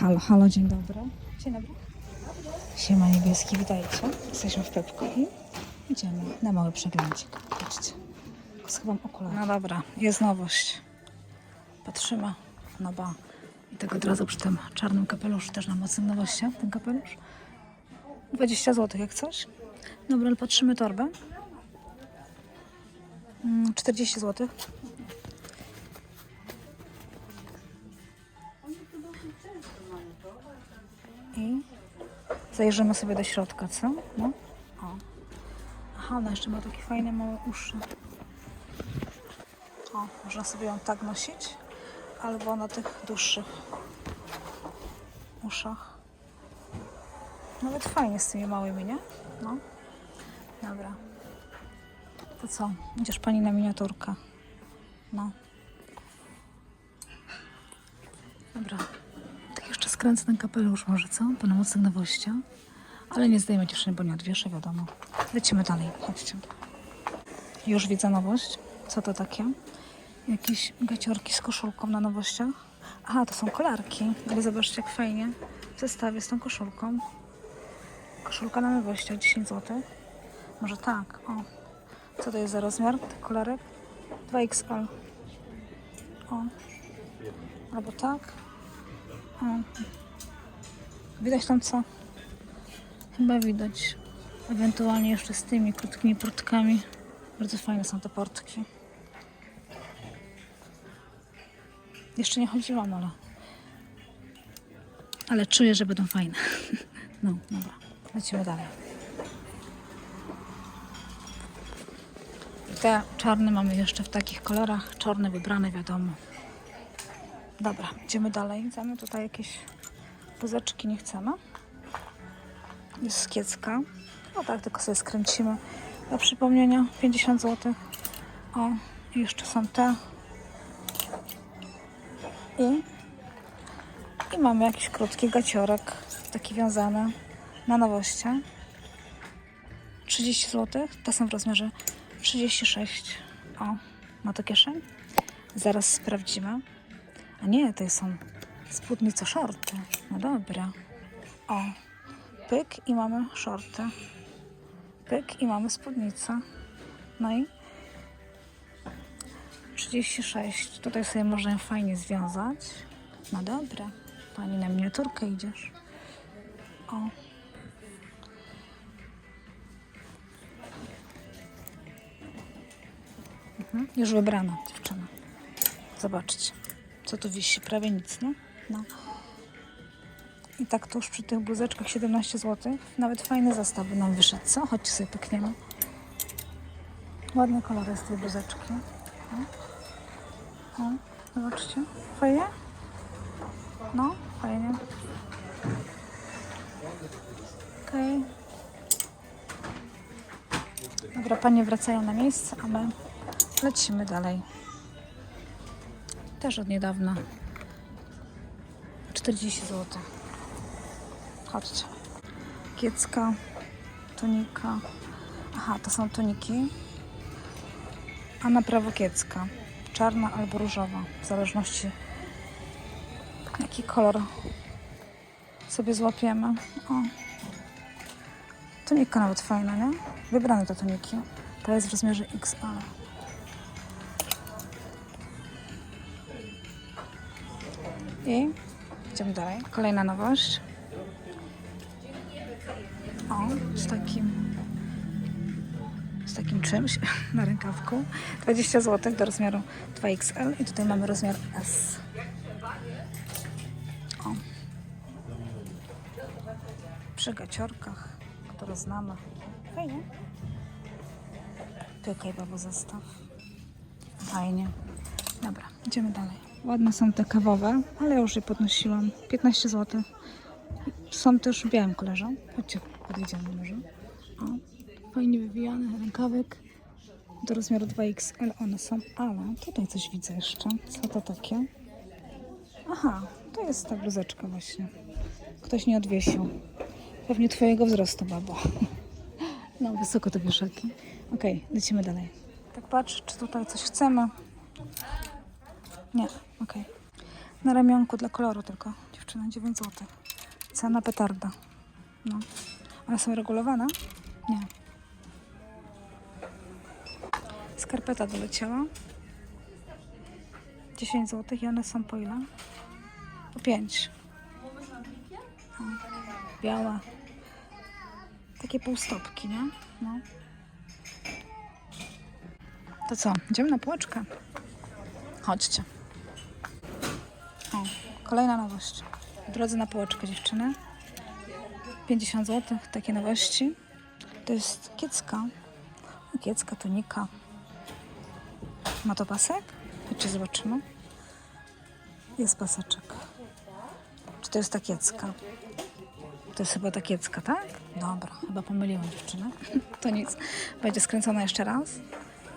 Halo, halo, dzień dobry. Dzień dobry. Siema niebieski, witajcie. Jesteśmy w Pepku i idziemy na mały przeglądzik. Patrzcie. Schowam okulary. No dobra, jest nowość. Patrzymy. No ba. I tak od razu przy tym czarnym kapeluszu też na mocnym nowościach, ten kapelusz. 20 zł jak coś. Dobra, ale patrzymy torbę. Mm, 40 zł. Zajrzymy sobie do środka, co? No. O. Aha, ona jeszcze ma takie fajne małe uszy. O, można sobie ją tak nosić, albo na tych dłuższych uszach. Nawet fajnie z tymi małymi, nie? No. Dobra. To co? Idziesz pani na miniaturkę. No. Dobra. Ten kapelusz może, co? Po mocnych nowościach. Ale nie zdejmę dziewczyny, bo nie odwieszę, wiadomo. Lecimy dalej, chodźcie. Już widzę nowość. Co to takie? Jakieś gaciorki z koszulką na nowościach. Aha, to są kolarki. Ale zobaczcie, jak fajnie w zestawie z tą koszulką. Koszulka na nowościach, 10 zł. Może tak, o. Co to jest za rozmiar tych kolarek? 2XL. O. Albo tak. Widać tam co? Chyba widać. Ewentualnie jeszcze z tymi krótkimi portkami. Bardzo fajne są te portki. Jeszcze nie chodziłam, ale... Ale czuję, że będą fajne. No, dobra. Lecimy dalej. Te czarne mamy jeszcze w takich kolorach. Czarne wybrane, wiadomo. Dobra, idziemy dalej. Chcemy tutaj jakieś wózeczki, nie chcemy. Jest skiecka. No tak, tylko sobie skręcimy. Dla przypomnienia 50 zł. O, jeszcze są te. I, I mamy jakiś krótki gaciorek, taki wiązany na nowości. 30 zł. Te są w rozmiarze 36. O, ma to kieszeń? Zaraz sprawdzimy. A nie, to są spódnice shorty. No dobra. O, pyk i mamy shorty. Pyk i mamy spódnicę. No i 36. Tutaj sobie można fajnie związać. No dobra. Pani na miniaturkę idziesz. O. Mhm. Już wybrana dziewczyna. Zobaczcie, co tu wisi. Prawie nic, nie? No. I tak tuż przy tych bluzeczkach 17 zł. Nawet fajny zestaw by nam wyszedł, co? Chodźcie sobie pykniemy. Ładne kolory z tej bluzeczki. O, o, zobaczcie. Fajnie? No, fajnie. Okej. Dobra, panie wracają na miejsce, a my lecimy dalej. Też od niedawna. 40 zł. Chodźcie. Kiecka, tunika. Aha, to są tuniki. A na prawo kiecka. Czarna albo różowa. W zależności jaki kolor sobie złapiemy. O. Tunika nawet fajna, nie? Wybrane te tuniki. Ta jest w rozmiarze XL. I idziemy dalej. Kolejna nowość. O, z takim z takim czymś na rękawku. 20 zł do rozmiaru 2XL i tutaj mamy rozmiar S. O. Przy gaciorkach, które znamy. Fajnie. Tutaj babo zestaw. Fajnie. Dobra, idziemy dalej. Ładne są te kawowe, ale ja już je podnosiłam. 15 zł. Są też w białym kolorze. Chodźcie, podejdziemy może. O, fajnie wywijany rękawek do rozmiaru 2XL. One są, ale tutaj coś widzę jeszcze. Co to takie? Aha, to jest ta bluzeczka właśnie. Ktoś nie odwiesił. Pewnie twojego wzrostu, babo. No, wysoko te wieszaki. Okej, lecimy dalej. Tak patrz, czy tutaj coś chcemy. Nie, okej. Na ramionku dla koloru tylko, dziewczyna, 9 zł. Cena petarda. No. One są regulowane? Nie. Skarpeta doleciała. 10 zł i one są po ile? Po 5. O, białe. Takie półstopki, nie? No. To co? Idziemy na półeczkę. Chodźcie. Kolejna nowość. Drodzy na półeczkę dziewczyny. 50 zł, takie nowości. To jest kiecka. Kiecka, tunika. Ma to pasek? Chodźcie, zobaczymy. Jest paseczek. Czy to jest ta kiecka? To jest chyba ta kiecka, tak? Dobra, chyba pomyliłam dziewczynę. To nic. Będzie skręcona jeszcze raz.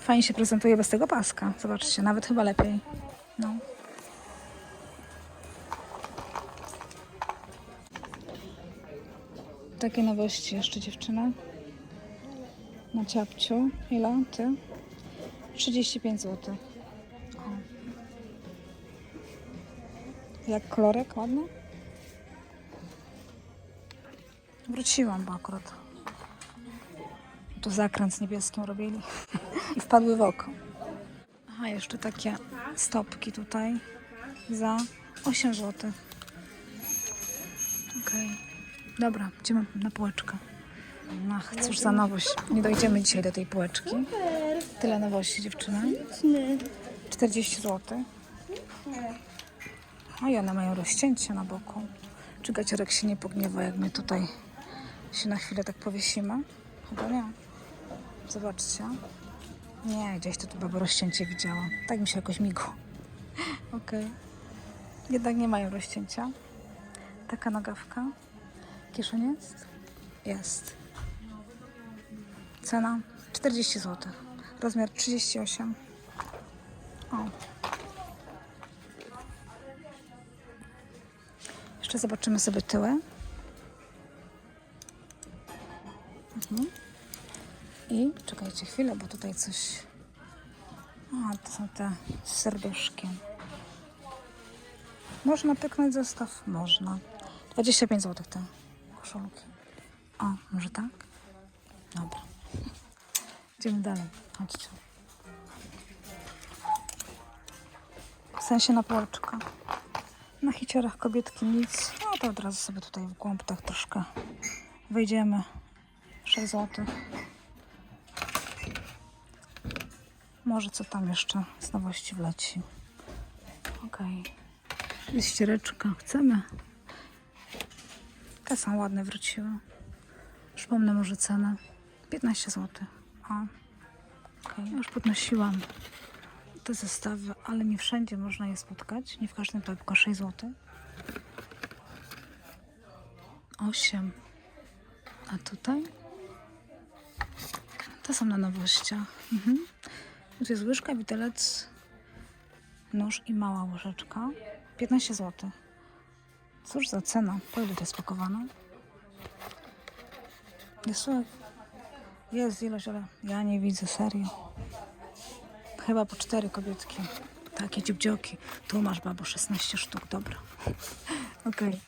Fajnie się prezentuje bez tego paska. Zobaczcie, nawet chyba lepiej. Takie nowości jeszcze dziewczyna. Na ciapciu. Ile? Ty? 35 zł. O. Jak kolorek ładny? Wróciłam, bo akurat tu zakręt z niebieskim robili i wpadły w oko. Aha, jeszcze takie stopki tutaj za 8 zł. Okej. Dobra, idziemy na półeczkę. Ach, cóż za nowość. Nie dojdziemy dzisiaj do tej półeczki. Tyle nowości, dziewczyny. 40 zł. O, i one mają rozcięcie na boku. Czy gaciorek się nie pogniewa, jak my tutaj się na chwilę tak powiesimy? Chyba nie. Zobaczcie. Nie, gdzieś to tu baba rozcięcie widziała. Tak mi się jakoś migło. Okej. Jednak nie mają rozcięcia. Taka nagawka. Kieszeń jest? Jest. Cena 40 zł. Rozmiar 38. O. Jeszcze zobaczymy sobie tyły. Mhm. I czekajcie chwilę, bo tutaj coś. A, to są te z serduszkiem. Można pyknąć zestaw? Można. 25 zł te koszulki. O, może tak? Dobra. Idziemy dalej. Chodźcie. W sensie na półeczkę. Na hiciorach kobietki nic. No to od razu sobie tutaj w głąb tak troszkę wejdziemy. 6 zł. Może co tam jeszcze z nowości wleci. Okej. Jest ściereczka. Chcemy. Te są ładne wróciły. Przypomnę może cenę. 15 zł. O. Okay. Już podnosiłam te zestawy, ale nie wszędzie można je spotkać. Nie w każdym to tylko 6 zł. 8. A tutaj? To są na nowościach. Mhm. Tu jest łyżka, widelec, nóż i mała łyżeczka. 15 zł. Cóż za cena. Po ile to jest pakowane? Jest, jest ilość, ale ja nie widzę, serio. Chyba po cztery kobietki. Takie dziubdzioki. Tu masz, babo, 16 sztuk, dobra. Okej.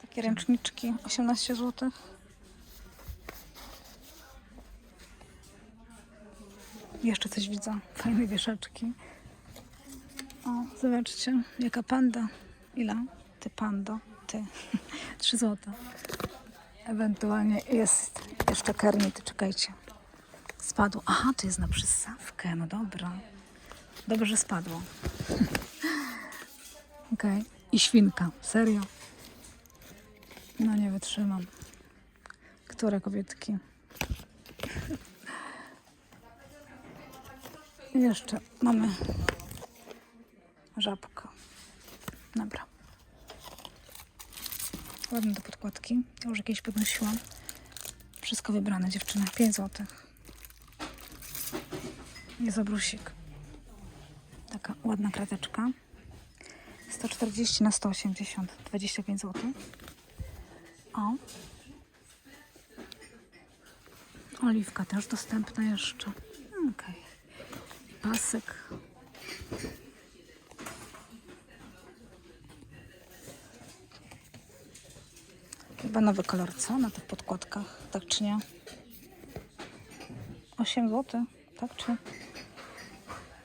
Takie ręczniczki, 18 zł. Jeszcze coś widzę. Fajne wieszaczki. O, zobaczcie, jaka panda. Ile? Ty pando, ty. 3 zł. Ewentualnie jest jeszcze karnity, czekajcie. Spadło. Aha, to jest na przystawkę. No dobra. Dobrze, że spadło. Okej. I świnka. Serio? No nie wytrzymam. Które kobietki? Jeszcze mamy żabkę. Dobra. Ładne do podkładki. Ja już jakieś podnosiłam. Wszystko wybrane, dziewczyny. 5 zł. Jest obrusik. Taka ładna krateczka. 140 na 180. 25 zł. O. Oliwka też dostępna jeszcze. Okej. Pasek. Chyba nowy kolor, co? Na tych podkładkach, tak czy nie? 8 zł, tak czy?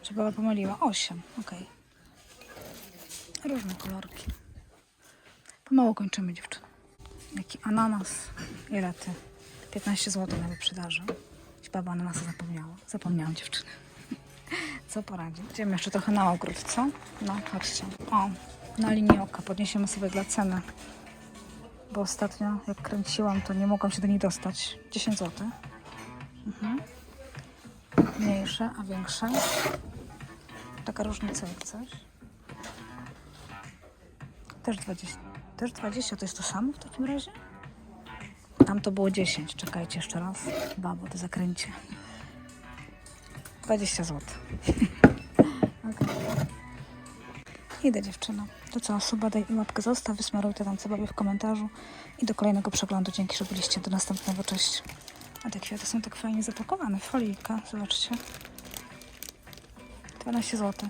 Czy baba pomyliła? 8, okej. Różne kolorki. Pomału kończymy dziewczyny. Jaki ananas. Ile ty? 15 zł na wyprzedaży. Baba ananasa zapomniała. Zapomniałam dziewczyny. Co poradzić? Idziemy jeszcze trochę na ogród, co? No, chodźcie. O, na linii oka podniesiemy sobie dla ceny. Bo ostatnio, jak kręciłam, to nie mogłam się do niej dostać. 10 zł. Mhm. Mniejsze, a większe. Taka różnica jak coś. Też 20. Też 20 to jest to samo w takim razie? Tam to było 10. Czekajcie jeszcze raz. Babo, to zakręcie. 20 zł. okay. Idę dziewczyno. To co, suba daj i łapkę zostaw, wysmaruj to tam bawię w komentarzu i do kolejnego przeglądu. Dzięki, że byliście. Do następnego. Cześć. A te kwiaty są tak fajnie zapakowane. Folika, zobaczcie. 12 zł.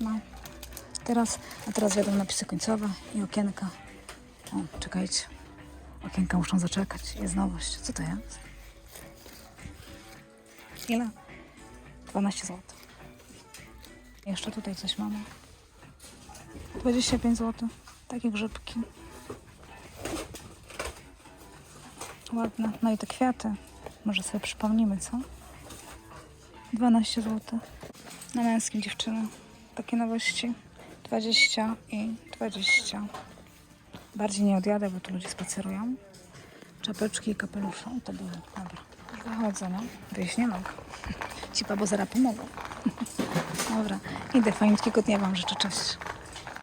No. Teraz, a teraz wiadomo napisy końcowe i okienka. O, czekajcie. Okienka muszą zaczekać. Jest nowość. Co to jest? Ile? 12 zł. Jeszcze tutaj coś mamy. 25 zł. Takie grzybki. Ładne. No i te kwiaty. Może sobie przypomnimy, co? 12 zł. Na męskim dziewczyny. Takie nowości. 20 i 20. Bardziej nie odjadę, bo tu ludzie spacerują. Czapeczki i kapelusze. O, to było. Dobra. Wychodzę, no. Wyjść nie mogę. Ci babo zaraz pomogą. Dobra. Idę. Fajnego dnia Wam życzę. Cześć.